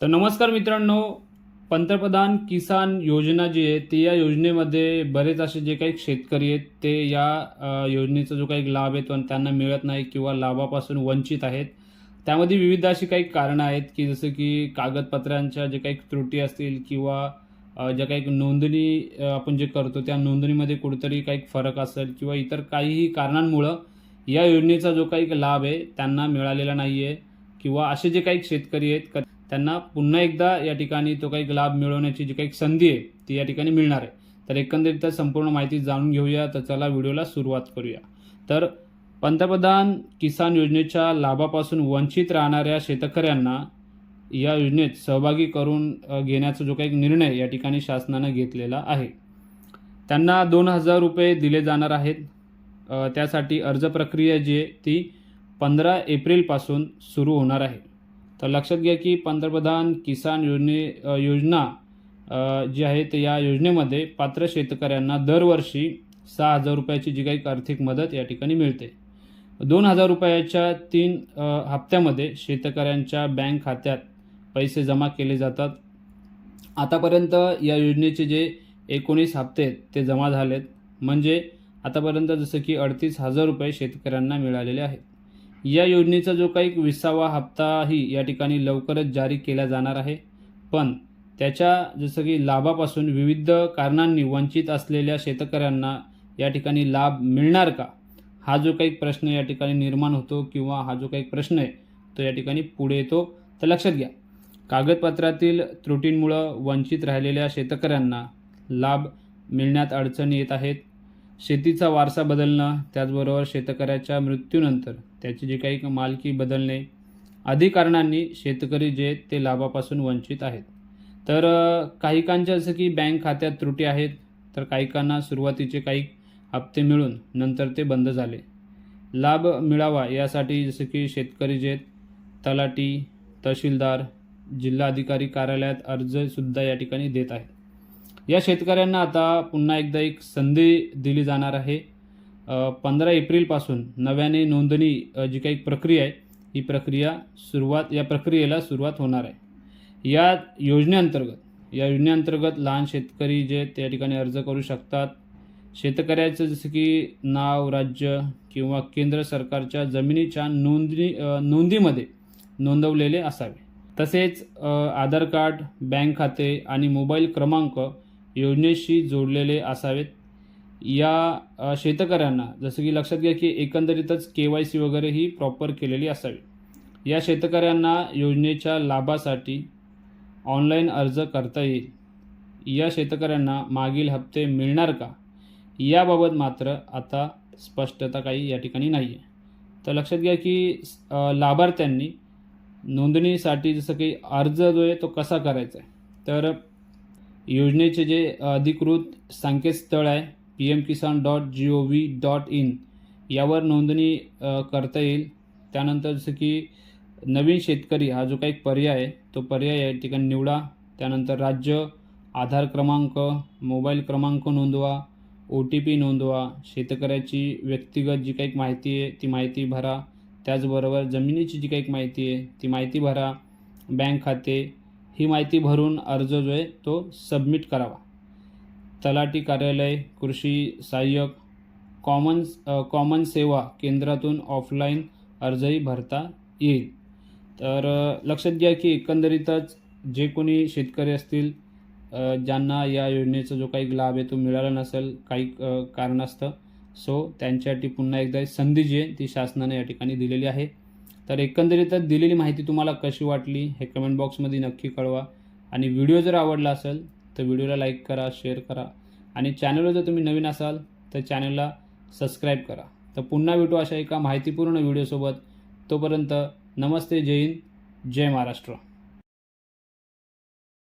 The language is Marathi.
तर नमस्कार मित्रांनो पंतप्रधान किसान योजना जी आहे ती या योजनेमध्ये बरेच असे जे काही शेतकरी आहेत ते या योजनेचा जो काही लाभ आहे तो त्यांना मिळत नाही किंवा लाभापासून वंचित आहेत. त्यामध्ये विविध अशी काही कारणं आहेत की जसं की कागदपत्रांच्या जे काही त्रुटी असतील किंवा ज्या काही नोंदणी आपण जे करतो त्या नोंदणीमध्ये कुठेतरी काही फरक असेल किंवा इतर काहीही कारणांमुळं या योजनेचा जो काही लाभ आहे त्यांना मिळालेला नाही आहे किंवा असे जे काही शेतकरी आहेत क- त्यांना पुन्हा एकदा या ठिकाणी तो काही लाभ मिळवण्याची जी काही संधी आहे ती या ठिकाणी मिळणार आहे. तर एकंदरीत संपूर्ण माहिती जाणून घेऊया तर चला व्हिडिओला सुरुवात करूया. तर पंतप्रधान किसान योजनेच्या लाभापासून वंचित राहणाऱ्या शेतकऱ्यांना या योजनेत सहभागी करून घेण्याचा जो काही निर्णय या ठिकाणी शासनानं घेतलेला आहे. त्यांना दोन हजार रुपये दिले जाणार आहेत. त्यासाठी अर्ज प्रक्रिया जी आहे ती पंधरा एप्रिलपासून सुरू होणार आहे. तर लक्षात घ्या की पंतप्रधान किसान योजने योजना जी आहे ते या योजनेमध्ये पात्र शेतकऱ्यांना दरवर्षी सहा हजार रुपयाची जी काही आर्थिक मदत या ठिकाणी मिळते. दोन हजार रुपयाच्या तीन हप्त्यामध्ये शेतकऱ्यांच्या बँक खात्यात पैसे जमा केले जातात. आतापर्यंत या योजनेचे जे एकोणीस हप्ते आहेत ते जमा झालेत. म्हणजे आतापर्यंत जसं की अडतीस हजार रुपये शेतकऱ्यांना मिळालेले आहेत. या योजनेचा जो काही विसावा हप्ताही या ठिकाणी लवकरच जारी केला जाणार आहे. पण त्याच्या जसं की लाभापासून विविध कारणांनी वंचित असलेल्या शेतकऱ्यांना या ठिकाणी लाभ मिळणार का? हा जो काही प्रश्न या ठिकाणी निर्माण होतो किंवा हा जो काही प्रश्न आहे तो या ठिकाणी पुढे येतो. तर लक्षात घ्या कागदपत्रातील त्रुटींमुळं वंचित राहिलेल्या शेतकऱ्यांना लाभ मिळण्यात अडचणी येत आहेत. शेतीचा वारसा बदलणं त्याचबरोबर शेतकऱ्याच्या मृत्यूनंतर त्याची जी काही मालकी बदलणे आदी कारणांनी शेतकरी जे ते लाभापासून वंचित आहेत. तर काहीकांच्या जसं की बँक खात्यात त्रुटी आहेत तर काहीकांना सुरुवातीचे काही हप्ते मिळून नंतर ते बंद झाले. लाभ मिळावा यासाठी जसं की शेतकरी जे तलाटी तहसीलदार जिल्हाधिकारी कार्यालयात अर्जसुद्धा या ठिकाणी देत आहेत. या शेतकऱ्यांना आता पुन्हा एकदा एक संधी दिली जाणार आहे. पंधरा एप्रिलपासून नव्याने नोंदणी जी काही प्रक्रिया आहे ही प्रक्रिया सुरुवात या प्रक्रियेला सुरुवात होणार आहे. या योजनेअंतर्गत या योजनेअंतर्गत लहान शेतकरी जे त्या ठिकाणी अर्ज करू शकतात. शेतकऱ्याचं जसं की नाव राज्य किंवा केंद्र सरकारच्या जमिनीच्या नोंदणी नोंदीमध्ये नोंदवलेले असावे. तसेच आधार कार्ड बँक खाते आणि मोबाईल क्रमांक योजनेशी जोडलेले असावेत. या शेतकऱ्यांना जसं की लक्षात घ्या की एकंदरीतच के वाय सी वगैरे ही प्रॉपर केलेली असावी. या शेतकऱ्यांना योजनेच्या लाभासाठी ऑनलाईन अर्ज करता येईल. या शेतकऱ्यांना मागील हप्ते मिळणार का? याबाबत मात्र आता स्पष्टता काही या ठिकाणी नाही आहे तर लक्षात घ्या की लाभार्थ्यांनी नोंदणीसाठी जसं काही अर्ज जो आहे तो कसा करायचा आहे? तर योजनेचे जे अधिकृत संकेतस्थळ आहे P M Kisan dot G O V dot in यावर नोंदणी करता येईल. त्यानंतर जसं की नवीन शेतकरी हा जो काही पर्याय आहे तो पर्याय या ठिकाणी निवडा. त्यानंतर राज्य आधार क्रमांक मोबाईल क्रमांक नोंदवा ओ टी पी नोंदवा. शेतकऱ्याची व्यक्तिगत जी काही माहिती आहे ती माहिती भरा. त्याचबरोबर जमिनीची जी काही माहिती आहे ती माहिती भरा. बँक खाते ही माहिती भरून अर्ज जो आहे तो सबमिट करावा. तलाठी कार्यालय कृषी सहाय्यक कॉमन कॉमन सेवा केंद्रातून ऑफलाईन अर्जही भरता येईल. तर लक्षात घ्या की एकंदरीतच जे कोणी शेतकरी असतील ज्यांना या योजनेचा जो काही लाभ आहे तो मिळाला नसेल काही कारणास्तव सो त्यांच्यासाठी पुन्हा एकदा संधी जी आहे ती शासनाने या ठिकाणी दिलेली आहे. तर एकंदरीतच दिलेली माहिती तुम्हाला कशी वाटली हे कमेंट बॉक्समध्ये नक्की कळवा. आणि व्हिडिओ जर आवडला असेल तर व्हिडिओला लाईक करा शेअर करा. आणि चॅनलवर जर तुम्ही नवीन असाल तर चॅनलला सबस्क्राईब करा. तर पुन्हा भेटू अशा एका माहितीपूर्ण व्हिडिओसोबत तोपर्यंत नमस्ते जय हिंद जय महाराष्ट्र.